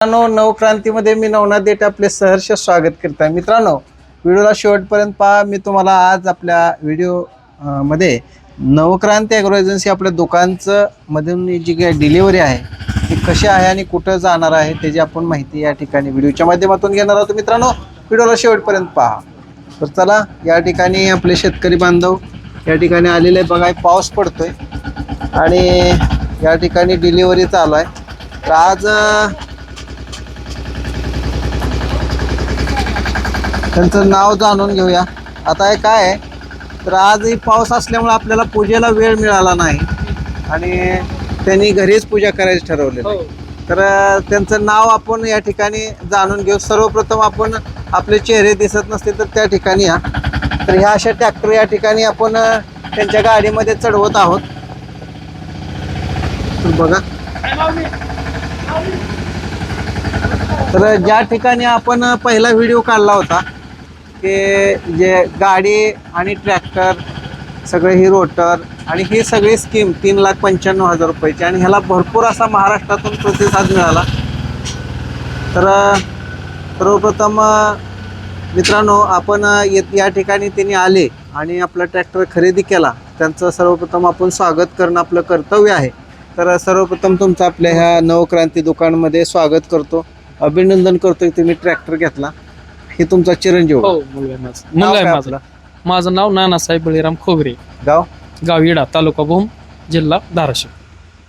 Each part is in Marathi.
मित्रांनो नवक्रांतीमध्ये मी नवनाथ देठ आपले सहर्ष स्वागत करत आहे मित्रांनो व्हिडिओला शेवटपर्यंत पहा. मी तुम्हाला आज आपल्या व्हिडिओमध्ये नवक्रांती ॲग्रो एजन्सी आपल्या दुकानचं मधून जी काही डिलिव्हरी आहे ती कशी आहे आणि कुठं जाणार आहे त्याची आपण माहिती या ठिकाणी व्हिडिओच्या माध्यमातून घेणार आहोत. मित्रांनो व्हिडिओला शेवटपर्यंत पहा. तर चला या ठिकाणी आपले शेतकरी बांधव या ठिकाणी आलेले बघा पाऊस पडतोय आणि या ठिकाणी डिलिव्हरी चालू आहे. तर आज त्यांचं नाव जाणून घेऊया. आता हे काय आहे? तर आजही पाऊस असल्यामुळे आपल्याला पूजेला वेळ मिळाला नाही. आणि त्यांनी घरीच पूजा करायची ठरवली हो तर त्यांचं नाव आपण या ठिकाणी जाणून घेऊ. सर्वप्रथम आपण आपले चेहरे दिसत नसतील तर त्या ठिकाणी या. तर ह्या अशा ट्रॅक्टर या ठिकाणी आपण त्यांच्या गाडीमध्ये चढवत आहोत. बघा. तर ज्या ठिकाणी आपण पहिला व्हिडिओ काढला होता की जे गाडी आणि ट्रॅक्टर सगळे ही रोटर आणि ही सगळी स्कीम तीन लाख पंच्याण्णव हजार रुपयाची आणि ह्याला भरपूर असा महाराष्ट्रातून प्रतिसाद मिळाला. तर सर्वप्रथम मित्रांनो आपण येत- या ठिकाणी त्यांनी आले आणि आपला ट्रॅक्टर खरेदी केला. त्यांचं सर्वप्रथम आपण स्वागत करणं आपलं कर्तव्य आहे. तर सर्वप्रथम तुमचं आपल्या ह्या नवक्रांती दुकानमध्ये स्वागत करतो. अभिनंदन करतो की तुम्ही ट्रॅक्टर घेतला. हे तुमचा चिरंजीव. हो मुलगा आहे माझा. नाव मुलगा आहे काय माझा. आपलं? माझं नाव नानासाहेब बळीराम खोबरे गाव? गाव इडा तालुका भूम जिल्हा धाराशिव.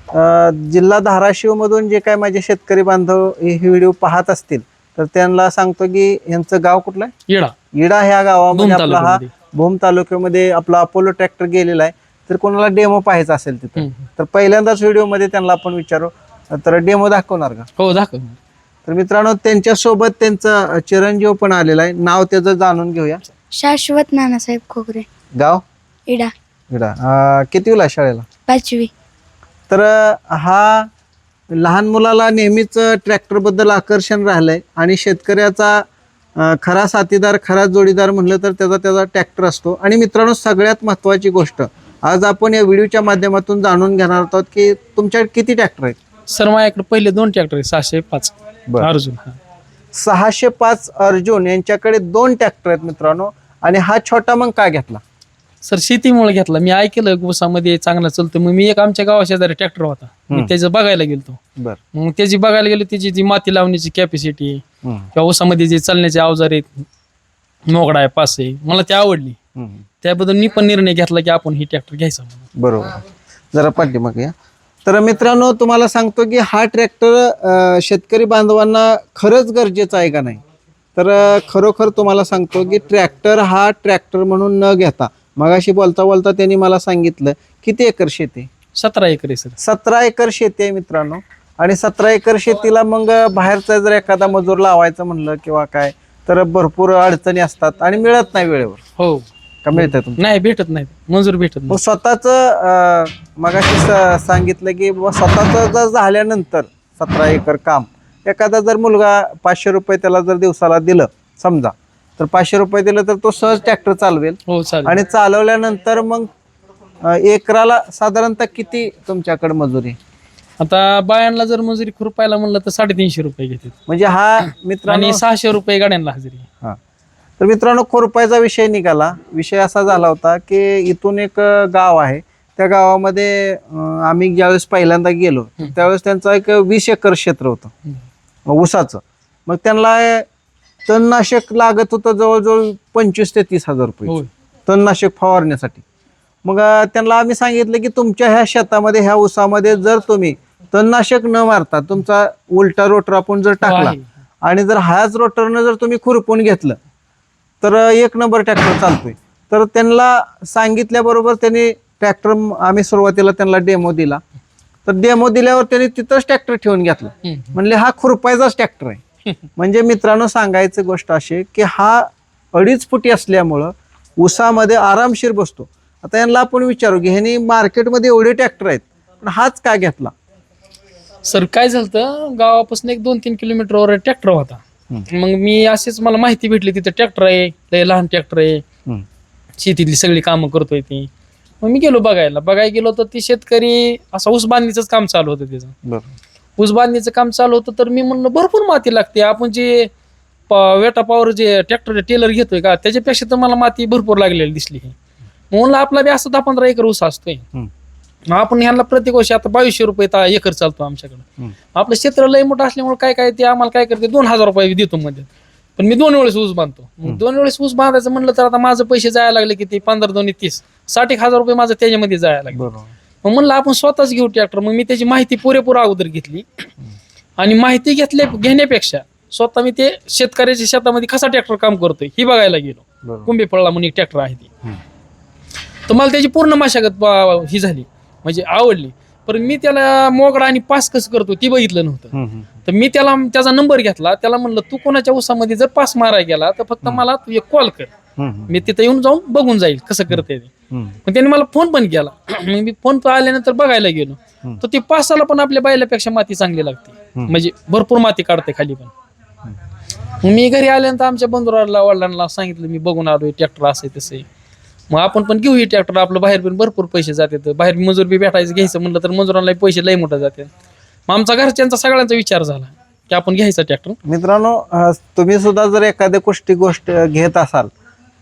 अ, जिल्हा धाराशिव मधून जे काय माझे शेतकरी बांधव हे व्हिडिओ पाहत असतील तर त्यांना सांगतो की यांचं गाव कुठलं आहे? इडा. इडा ह्या गावामध्ये भूम आपला हा तालुक्यामध्ये. भूम तालुक्यामध्ये आपला अपोलो ट्रॅक्टर गेलेला आहे. तर कोणाला डेमो पाहायचा असेल तिथं हम्म. तर पहिल्यांदाच व्हिडिओमध्ये त्यांना आपण विचारू. तर डेमो दाखवणार का? हो दाखव. तर मित्रांनो त्यांच्यासोबत त्यांचं चिरंजीव पण आलेला आहे. नाव त्याचं जाणून घेऊया. शाश्वत नानासाहेब खोगरे. गाव? इडा. इडा. अ, कितवीला आहे शाळेला? पाचवी. तर हा लहान मुलाला नेहमीच ट्रॅक्टरबद्दल आकर्षण राहिलंय आणि शेतकऱ्याचा अं, खरा साथीदार खरा जोडीदार म्हणलं तर त्याचा त्याचा ट्रॅक्टर असतो. आणि मित्रांनो सगळ्यात महत्त्वाची गोष्ट आज आपण या व्हिडिओच्या माध्यमातून जाणून घेणार आहोत की तुमच्याकडे किती ट्रॅक्टर आहेत? सर माझ्याकडे पहिले दोन ट्रॅक्टर आहे सहाशे पाच. बरं. अर्जुन हा. सहाशे पाच अर्जुन यांच्याकडे दोन ट्रॅक्टर आहेत मित्रांनो. आणि हा छोटा मग का घेतला? सर शेतीमुळे घेतला. मी ऐकलं ऊसामध्ये चांगला चालतं. मग मी एक आमच्या गावा शेजारी ट्रॅक्टर होता. मी हम्म. त्याचं बघायला गेलतो. बर. मग त्याची बघायला गेलो त्याची जी माती लावण्याची कॅपॅसिटी किंवा ऊसामध्ये जे चालण्याचे अवजार आहेत मोगडा आहे पास आहे मला ती आवडली. त्याबद्दल मी पण निर्णय घेतला की आपण ही ट्रॅक्टर घ्यायचा म्हणून. बरोबर. जरा पाठीमाग या. तर मित्रांनो तुम्हाला सांगतो की हा ट्रॅक्टर शेतकरी बांधवांना खरंच गरजेचा आहे का नाही? तर खरोखर तुम्हाला सांगतो की ट्रॅक्टर हा ट्रॅक्टर म्हणून न घेता मगाशी बोलता बोलता त्यांनी मला सांगितलं किती एकर शेती? सतरा एकर सर. सतरा एकर शेती आहे मित्रांनो. आणि सतरा एकर शेतीला मग बाहेरचा जर एखादा मजूर लावायचं म्हणलं किंवा काय तर भरपूर अडचणी असतात आणि मिळत नाही वेळेवर. हो. का मिळतं तुमचं? नाही भेटत नाही. मजूर भेटत मग नाही स्वतःच मगाशी स- सांगितलं की स्वतःच जर झाल्यानंतर सतरा एकर काम एखादा जर मुलगा पाचशे रुपये त्याला जर दिवसाला दिलं समजा तर पाचशे रुपये दिलं तर तो सहज ट्रॅक्टर चालवेल. हो चालेल. आणि चालवल्यानंतर मग अं, एकराला साधारणतः किती तुमच्याकडे मजुरी आता बायांना जर मजुरी खुरपायला म्हणलं तर साडेतीनशे रुपये घेतात. म्हणजे हा मित्रांनो आणि सहाशे रुपये गाड्यांना हजेरी हा. तर मित्रांनो खोरपायचा विषय निघाला. विषय असा झाला होता की इथून एक गाव आहे. त्या गावामध्ये आम्ही ज्यावेळेस पहिल्यांदा गेलो त्यावेळेस त्यांचं एक वीस एकर क्षेत्र होतं. ऊसाचं. मग त्यांना तणनाशक लागत होतं जवळजवळ पंचवीस ते तीस हजार रुपये. तणनाशक फवारण्यासाठी मग त्यांना आम्ही सांगितलं की तुमच्या ह्या शेतामध्ये ह्या ऊसामध्ये जर तुम्ही तणनाशक न मारता तुमचा उलटा रोटर आपण जर टाकला. आणि जर हाच रोटरनं जर तुम्ही खुरपून घेतलं तर एक नंबर ट्रॅक्टर चालतोय. तर त्यांना सांगितल्याबरोबर त्यांनी ट्रॅक्टर आम्ही सुरुवातीला त्यांना डेमो दिला. तर डेमो दिल्यावर त्यांनी तिथंच ट्रॅक्टर ठेवून घेतलं. म्हणले हा खुरपायचाच ट्रॅक्टर आहे. म्हणजे मित्रांनो सांगायचं गोष्ट अशी की हा अडीच फुटी असल्यामुळं उसामध्ये आरामशीर बसतो. आता यांना आपण विचारू की ह्यांनी मार्केटमध्ये एवढे ट्रॅक्टर आहेत पण हाच का घेतला? सर काय झालं गावापासून एक दोन तीन किलोमीटरवर ट्रॅक्टर होता. मग मी असेच मला माहिती भेटली तिथं ट्रॅक्टर आहे लय लहान ट्रॅक्टर आहे. शेतीतली सगळी कामं करतोय ती. मग मी गेलो बघायला. बघायला गेलो तर ती शेतकरी असा ऊस बांधणीच काम चालू होतं त्याचं बरोबर ऊस बांधणीचं काम चालू होतं तर मी म्हणलं भरपूर माती लागते. आपण जे वेटा पावर जे ट्रॅक्टर टेलर घेतोय का त्याच्यापेक्षा तर मला माती भरपूर लागलेली दिसली म्हणलं आपला बी असं दहा पंधरा एकर ऊस असतोय. आपण ह्यांना प्रत्येक वर्षी आता बावीसशे रुपये ता एकर चालतो आमच्याकडे. आपलं क्षेत्र लय मोठं असल्यामुळे काय काय ते आम्हाला काय करते दोन हजार रुपये देतो मध्ये. पण मी दोन वेळेस ऊस बांधतो. दोन वेळेस ऊस बांधायचं म्हणलं तर आता माझं पैसे जायला लागले की ते पंधरा दोन्ही तीस. साठ एक हजार रुपये माझं त्याच्यामध्ये जायला लागले. मग म्हणलं आपण स्वतःच घेऊ ट्रॅक्टर. मग मी त्याची माहिती पुरेपूर अगोदर घेतली. आणि माहिती घेतल्या घेण्यापेक्षा स्वतः मी ते शेतकऱ्याच्या शेतामध्ये कसा ट्रॅक्टर काम करतोय ही बघायला गेलो. कुंभे फळला म्हणून एक ट्रॅक्टर आहे ती. तर मला त्याची पूर्ण मशागत ही झाली. म्हणजे आवडली पण मी त्याला मोगडा आणि पास कसं करतो ती बघितलं नव्हतं. तर मी त्याला त्याचा नंबर घेतला त्याला म्हणलं तू कोणाच्या उसामध्ये जर पास मारायला गेला तर फक्त मला तू एक कॉल कर. मी तिथे येऊन जाऊन बघून जाईल कसं करते ते. पण त्याने मला फोन पण केला मग मी फोन आल्यानंतर बघायला गेलो. तर ते पासाला पण आपल्या बैलापेक्षा माती चांगली लागते. म्हणजे भरपूर माती काढते खाली पण मी घरी आल्यानंतर आमच्या बंधुराला वडिलांना सांगितलं मी बघून आलोय ट्रॅक्टर असं तसं. मग आपण पण घेऊ हे ट्रॅक्टर आपलं बाहेर पण भरपूर पैसे जातात. बाहेर मजूर बी भेटायचं घ्यायचं म्हणलं तर मजुरांना पैसे लय मोठं जातात. मग आमचा घरच्यांचा सगळ्यांचा विचार झाला की आपण घ्यायचा ट्रॅक्टर मित्रांनो तुम्ही सुद्धा जर एखाद्या गोष्टी गोष्ट घेत असाल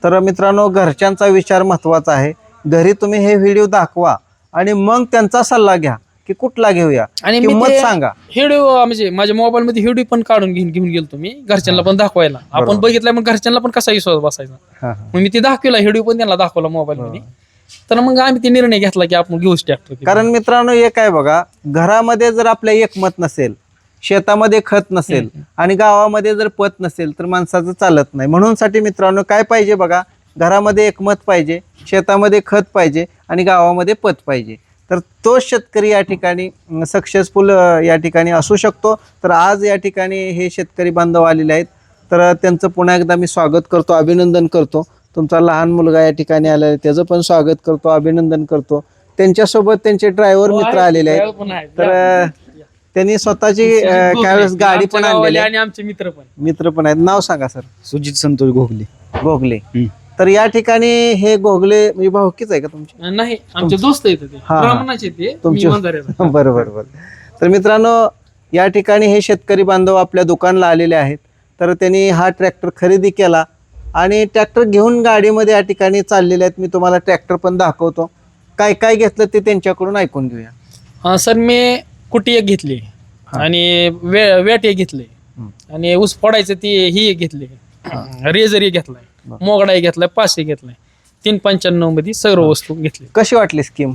तर मित्रांनो घरच्यांचा विचार महत्त्वाचा आहे. घरी तुम्ही हे व्हिडिओ दाखवा आणि मग त्यांचा सल्ला घ्या. की कुठला घेऊया? आणि मी किंमत ते सांगा. व्हिडिओ म्हणजे माझ्या मोबाईल मध्ये व्हिडिओ पण काढून घेऊन घेऊन गेलो तुम्ही घरच्यांना पण दाखवायला. आपण बरोबर. बघितलं मग घरच्यांना पण कसा विश्वास बसायचा? हा, हा. मग मी ते दाखवला व्हिडिओ पण त्यांना दाखवला मोबाईल मध्ये. तर मग आम्ही ते निर्णय घेतला की आपण घेऊच ट्रॅक्टर कारण मित्रांनो एक आहे बघा घरामध्ये जर आपल्या एकमत नसेल शेतामध्ये खत नसेल आणि गावामध्ये जर पत नसेल तर माणसाचं चालत नाही. म्हणून साठी मित्रांनो काय पाहिजे बघा घरामध्ये एकमत पाहिजे शेतामध्ये खत पाहिजे आणि गावामध्ये पत पाहिजे. तर तो शेतकरी या ठिकाणी सक्सेसफुल या ठिकाणी असू शकतो. तर आज या ठिकाणी हे शेतकरी बांधव आलेले आहेत. तर त्यांचं पुन्हा एकदा मी स्वागत करतो अभिनंदन करतो. तुमचा लहान मुलगा या ठिकाणी आला आहे त्याचं पण स्वागत करतो अभिनंदन करतो. त्यांच्यासोबत त्यांचे ड्रायव्हर मित्र आलेले आहेत. तर त्यांनी स्वतःची त्यावेळेस गाडी पण आणलेली आहे. आणि आमचे मित्र पण. मित्र पण आहेत. नाव सांगा सर. सुजित संतोष गोगले. हम्म. तर या ठिकाणी हे गोगले म्हणजे भाऊकीच आहे का तुमचे? नाही आमचे दोस्त आहेत ते. हा. ब्राह्मणाचे ते. मी तुमचे- बंधाऱ्याचा. बरोबर बरोबर तर मित्रांनो या ठिकाणी हे शेतकरी बांधव आपल्या दुकानला आलेले आहेत. तर त्यांनी हा ट्रॅक्टर खरेदी केला आणि ट्रॅक्टर घेऊन गाडीमध्ये या ठिकाणी चाललेले आहेत. मी तुम्हाला ट्रॅक्टर पण दाखवतो. काय काय घेतलं ते त्यांच्याकडून ऐकून घेऊया. हा, सर मी कुटी एक घेतली आणि वे- वेट एक घेतले. हम्म. आणि ऊस फोडायचं ती ही एक घेतली रेजर एक घेतलाय. बरं. मोगडा एक घेतलाय पाच एक घेतलाय. तीन पंच्याण्णवमध्ये सर्व वस्तू घेतली. कशी वाटली स्कीम?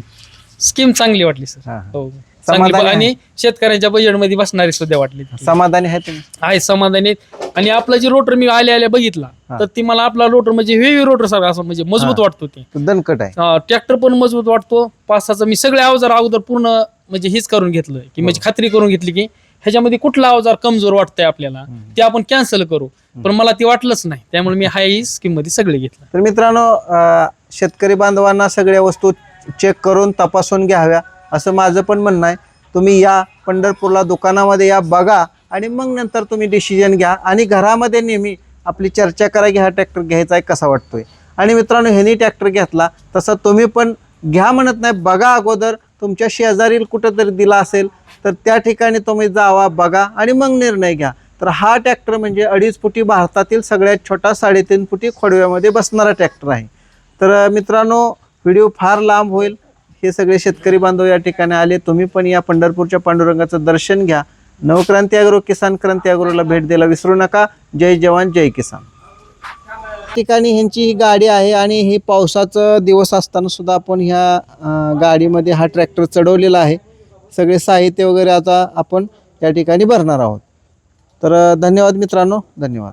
स्कीम चांगली वाटली सर. हा. हो. चांगली समाधानी? आणि शेतकऱ्यांच्या बजेटमध्ये बसणारी सुद्धा वाटली. समाधानी आहे तुम्ही? आहे समाधानी आणि आपला जे रोटर मी आल्या आल्या बघितला हा. तर ती मला आपला रोटर म्हणजे हेवी रोटर सारखा असं म्हणजे मजबूत हा. वाटतो ते. तो दणकट आहे. ट्रॅक्टर पण मजबूत वाटतो. पासाचं मी सगळे अवजार अगोदर पूर्ण म्हणजे हेच करून घेतलं की म्हणजे खात्री करून घेतली की ह्याच्यामध्ये कुठला अवजार कमजोर वाटतंय आपल्याला ते आपण कॅन्सल करू. पण मला ते वाटलंच नाही. त्यामुळे मी हाय स्कीममध्ये सगळे घेतलं. तर मित्रांनो अं, शेतकरी बांधवांना सगळ्या वस्तू चेक करून तपासून घ्याव्या असं माझं पण म्हणणं आहे. तुम्ही या पंढरपूरला दुकानामध्ये या बघा आणि मग नंतर तुम्ही डिसिजन घ्या आणि घरामध्ये नेहमी आपली चर्चा करा की हा ट्रॅक्टर घ्यायचा आहे कसा वाटतोय. आणि मित्रांनो ह्यांनी ट्रॅक्टर घेतला तसा तुम्ही पण घ्या म्हणत नाही. बघा अगोदर तुमच्या शेजारील कुठंतरी दिला असेल तर त्या ठिकाणी तुम्ही जावा बघा आणि मग निर्णय घ्या. तर हा ट्रॅक्टर म्हणजे अडीच फुटी भारतातील सगळ्यात छोटा साडेतीन फुटी खोडव्यामध्ये बसणारा ट्रॅक्टर आहे. तर मित्रांनो व्हिडिओ फार लांब होईल. हे सगळे शेतकरी बांधव या ठिकाणी आले. तुम्ही पण या पंढरपूरच्या पांडुरंगाचं दर्शन घ्या. नवक्रांती अग्रो किसान क्रांती अग्रोला भेट द्यायला विसरू नका. जय जवान जय किसान. ठिकाणी ह्यांची ही गाडी आहे आणि ही पावसाचं दिवस असताना सुद्धा आपण ह्या गाडीमध्ये हा ट्रॅक्टर चढवलेला आहे. सगळे साहित्य वगैरे आता आपण या ठिकाणी भरणार आहोत. तर धन्यवाद मित्रांनो. धन्यवाद.